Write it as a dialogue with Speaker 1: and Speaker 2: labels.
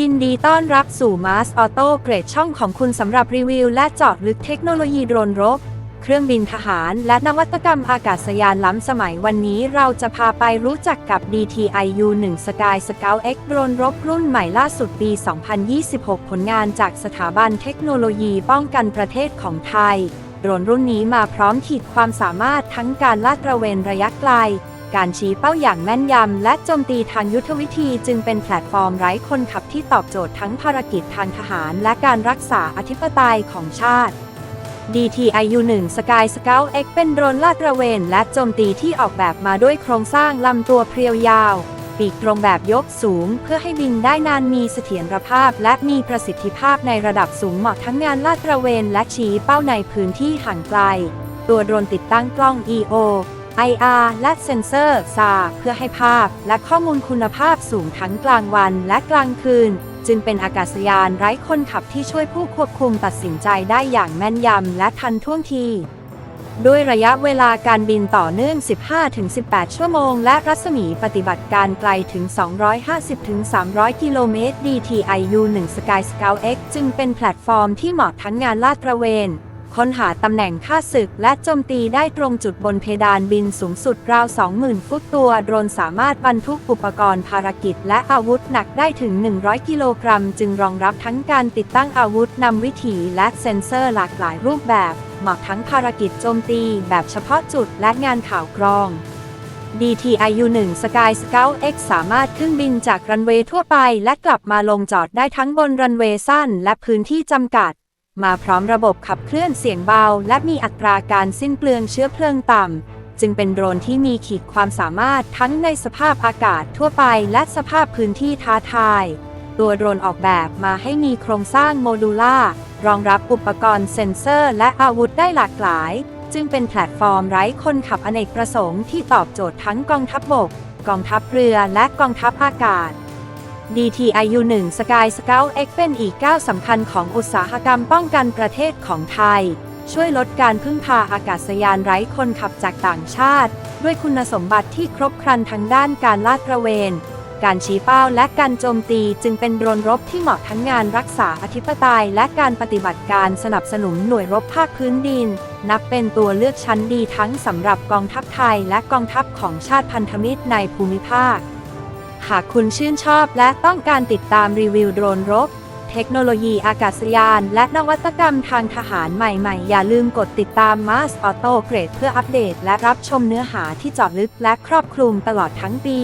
Speaker 1: ยินดีต้อนรับสู่ Mars Auto เกรดช่องของคุณสำหรับรีวิว และเจาะลึกเทคโนโลยีโดรนรบ เครื่องบินทหารและนวัตกรรมอากาศยานล้ำสมัยวันนี้เราจะพาไปรู้จักกับ DTIU 1 Sky Scout X โดรนรบรุ่นใหม่ล่าสุดปี 2026 ผลงานจากสถาบันเทคโนโลยีป้องกันประเทศของไทย โดรนรุ่นนี้มาพร้อมขีดความสามารถทั้งการลาดตระเวนระยะไกล การชี้เป้าอย่างแม่นยำ และโจมตีทางยุทธวิธีจึงเป็นแพลตฟอร์มไร้คนขับที่ตอบโจทย์ทั้งภารกิจทางทหาร และการรักษาอธิปไตยของชาติ DTIU 1 Sky Scout X เป็นโดรนลาดตระเวนและโจมตีที่ออกแบบมาด้วยโครงสร้างลำตัวเพรียวยาว ปีกตรงแบบยกสูง เพื่อให้บินได้นานมีเสถียรภาพ และมีประสิทธิภาพในระดับสูงเหมาะทั้งงานลาดตระเวนและชี้เป้าในพื้นที่ห่างไกล ตัวโดรนติดตั้งกล้อง EO IR และเซ็นเซอร์ SA เพื่อให้ภาพและข้อมูลคุณภาพสูงทั้งกลางวันและกลางคืน จึงเป็นอากาศยานไร้คนขับที่ช่วยผู้ควบคุมตัดสินใจได้อย่างแม่นยำและทันท่วงทีด้วยระยะเวลาการบินต่อเนื่อง 15-18 ชั่วโมง และรัศมีปฏิบัติการไกลถึง 250-300 กิโลเมตร DTIU 1 Sky Scout X จึงเป็นแพลตฟอร์มที่เหมาะทั้งงานลาดตระเวน ค้นหาตำแหน่งค่าศึกและโจมตีได้ตรงจุดบนเพดานบินสูงสุดราว 20,000 ฟุตตัวโดรนสามารถบรรทุกอุปกรณ์ภารกิจและอาวุธหนักได้ถึง 100 กิโลกรัม จึงรองรับทั้งการติดตั้งอาวุธนำวิถีและเซ็นเซอร์หลากหลายรูปแบบเหมาะทั้งภารกิจโจมตีแบบเฉพาะจุดและงานข่าวกรอง DTIU 1 Sky Scout X สามารถขึ้นบินจากรันเวย์ทั่วไป และกลับมาลงจอดได้ทั้งบนรันเวย์สั้นและพื้นที่จำกัด มาพร้อมระบบขับเคลื่อนเสียงเบา และมีอัตราการสิ้นเปลืองเชื้อเพลิงต่ำ จึงเป็นโดรนที่มีขีดความสามารถทั้งในสภาพอากาศทั่วไปและสภาพพื้นที่ท้าทาย ตัวโดรนออกแบบมาให้มีโครงสร้างโมดูล่ารองรับอุปกรณ์เซ็นเซอร์ และอาวุธได้หลากหลาย จึงเป็นแพลตฟอร์มไร้คนขับอเนกประสงค์ที่ตอบโจทย์ทั้งกองทัพบบก กองทัพเรือและกองทัพอากาศ DTIU 1 Sky Scout X เป็นอีกก้าวสำคัญของอุตสาหกรรมป้องกันประเทศของไทย ช่วยลดการพึ่งพาอากาศยานไร้คนขับจากต่างชาติ ด้วยคุณสมบัติที่ครบครันทั้งด้านการลาดตระเวน การชี้เป้าและการโจมตีจึงเป็นโดรนรบที่เหมาะทั้งงานรักษาอธิปไตย และการปฏิบัติการสนับสนุนหน่วยรบภาคพื้นดิน นับเป็นตัวเลือกชั้นดีทั้งสำหรับกองทัพไทยและกองทัพของชาติพันธมิตรในภูมิภาค หากคุณชื่นชอบและต้องการติดตามรีวิวโดรนรบ เทคโนโลยีอากาศยาน และนวัตกรรมทางทหารใหม่ๆ อย่าลืมกดติดตาม Mars Auto Grade เพื่ออัปเดต และรับชมเนื้อหาที่เจาะลึกและครอบคลุมตลอดทั้งปี